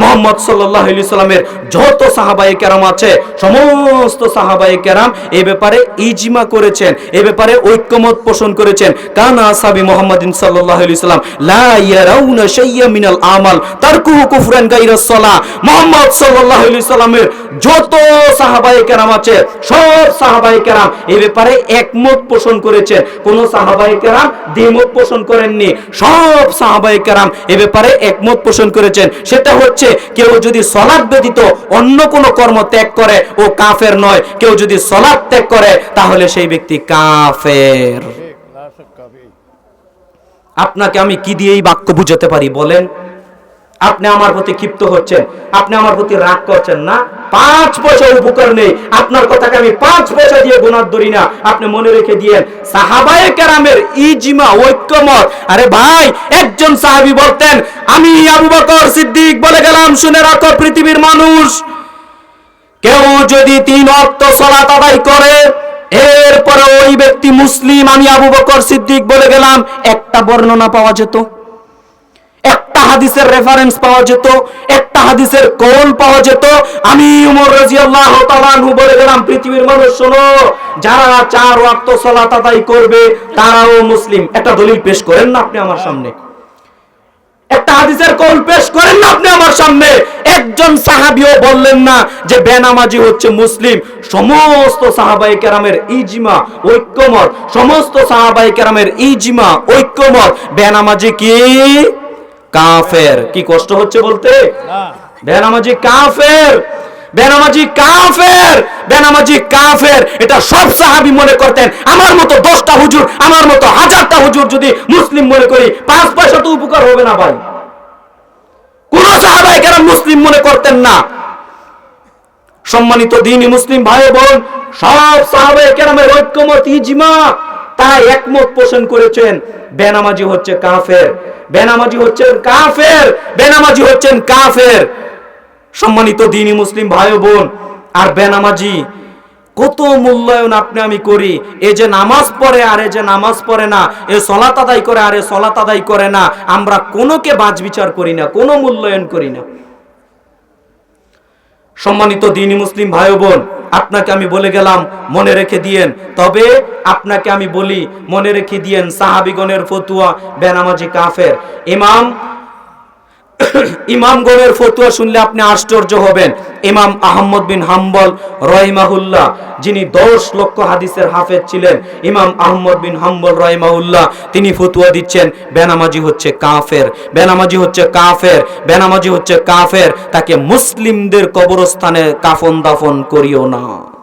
মোহাম্মদ সাল্লামের যত সাহাবাই কেরাম আছে, সমস্ত সাহাবাই কেরাম এ ব্যাপারে ইজমা করেছেন, এ ব্যাপারে ঐক্যমত পোষণ করেছেন। কানা সাবি সাল্লাম আমাল মোহাম্মদ সাল্লামের যত সাহাবাই কেরাম আছে, সব সাহাবাই কেরাম এ ব্যাপারে একমত পোষণ করেছেন। কোন সাহাবাই কেরাম দ্বিমত পোষণ করেননি, সব সাহাবাই কেরাম এ ব্যাপারে একমত পোষণ করেছেন। সেটা হচ্ছে হচ্ছে কেউ যদি সলাপ ব্যতীত অন্য কোনো কর্ম ত্যাগ করে ও কাফের নয় কেউ যদি সলাদ ত্যাগ করে তাহলে সেই ব্যক্তি কাফের। আপনাকে আমি কি দিয়ে এই বাক্য বুঝাতে পারি বলেন? আপনি আমার প্রতি ক্ষিপ্ত হচ্ছেন, আপনি আমার প্রতি রাগ করছেন না। পাঁচ পয়সা উপকার নেই। আপনার কথাকে আমি পাঁচ পয়সা দিয়ে গুণার ধরি না। আপনি মনে রেখে দিয়েন, সাহাবায়ে কেরামের ইজিমা, ঐক্যমত। আরে ভাই, একজন সাহাবী বলতেন, আমি আবু বকর সিদ্দিক বলে গেলাম, শুনে রাখো পৃথিবীর মানুষ। কেউ যদি তিন অক্ত সলাত আদায় করে, এরপরে ওই ব্যক্তি মুসলিম, আমি আবু বকর সিদ্দিক বলে গেলাম, একটা বর্ণনা পাওয়া যেত। হাদিসের রেফারেন্স পাওয়া যেত, একটা হাদিসের কৌল পাওয়া যেত। আমি উমর রাজিয়াল্লাহু তাআলা আনহু বলে গেলাম পৃথিবীর মানুষ শোনো, যারা চার ওয়াক্ত সালাত আদায় করবে, তারাও মুসলিম। একটা দলিল পেশ করেন না আপনি আমার সামনে। একটা হাদিসের কৌল পেশ করেন না আপনি আমার সামনে। একজন সাহাবিও বললেন না যে বেনামাজি হচ্ছে মুসলিম। সমস্ত সাহাবাই কেরামের ইজমা, ঐক্যমত। সমস্ত সাহাবাই কেরামের ইজমা, ঐক্যমত। বেনামাজি কি? কাফের। কি কষ্ট হচ্ছে বলতে? বেনামাজি কাফের বেনামাজি কাফের বেনামাজি কাফের। এটা সব সাহাবী মনে করতেন আমার মতো দশটা হুজুর আমার মতো হাজারটা হুজুর যদি মুসলিম মনে করি পাঁচ পয়সা তো উপকার হবে না ভাই। কোন সাহাবাই কেন মুসলিম মনে করতেন না। সম্মানিত দিনই মুসলিম ভাই বোন সব সাহাবাই কেরামের ঐক্যমত ইজমা তাই একমত পোষণ করেছেন বেনামাজি হচ্ছে কাফের। বেনামাজি হচ্ছেন কাফের, বেনামাজি হচ্ছেন কাফের। সম্মানিত দিনই মুসলিম ভাই বোন, আর বেনামাজি, কত মূল্যায়ন আপনি আমি করি। এ যে নামাজ পড়ে আর এই যে নামাজ পড়ে না, এ সলাত আদায় করে আর এ সলাত আদায় করে না, আমরা কোনোকে বাজ বিচার করি না, কোনো মূল্যায়ন করি না। সম্মানিত দিনী মুসলিম ভাই বোন আপনাকে আমি বলে গেলাম, মনে রেখে দিয়েন। তবে আপনাকে আমি বলি, মনে রেখে দিয়েন, সাহাবিগণের ফতুয়া বেনামাজি কাফের। ইমাম ইমামগণের ফতুয়া শুনলে আপনি আশ্চর্য হবেন। ইমাম আহমদ বিন হাম্বল রহিমাহুল্লাহ, যিনি দশ লক্ষ হাদিসের হাফেজ ছিলেন, ইমাম আহমদ বিন হাম্বল রহিমাহুল্লাহ, তিনি ফতুয়া দিচ্ছেন, বেনামাজি হচ্ছে কাফের, বেনামাজি হচ্ছে কাফের, বেনামাজি হচ্ছে কাফের, তাকে মুসলিমদের কবরস্থানে কাফন দাফন করিও না।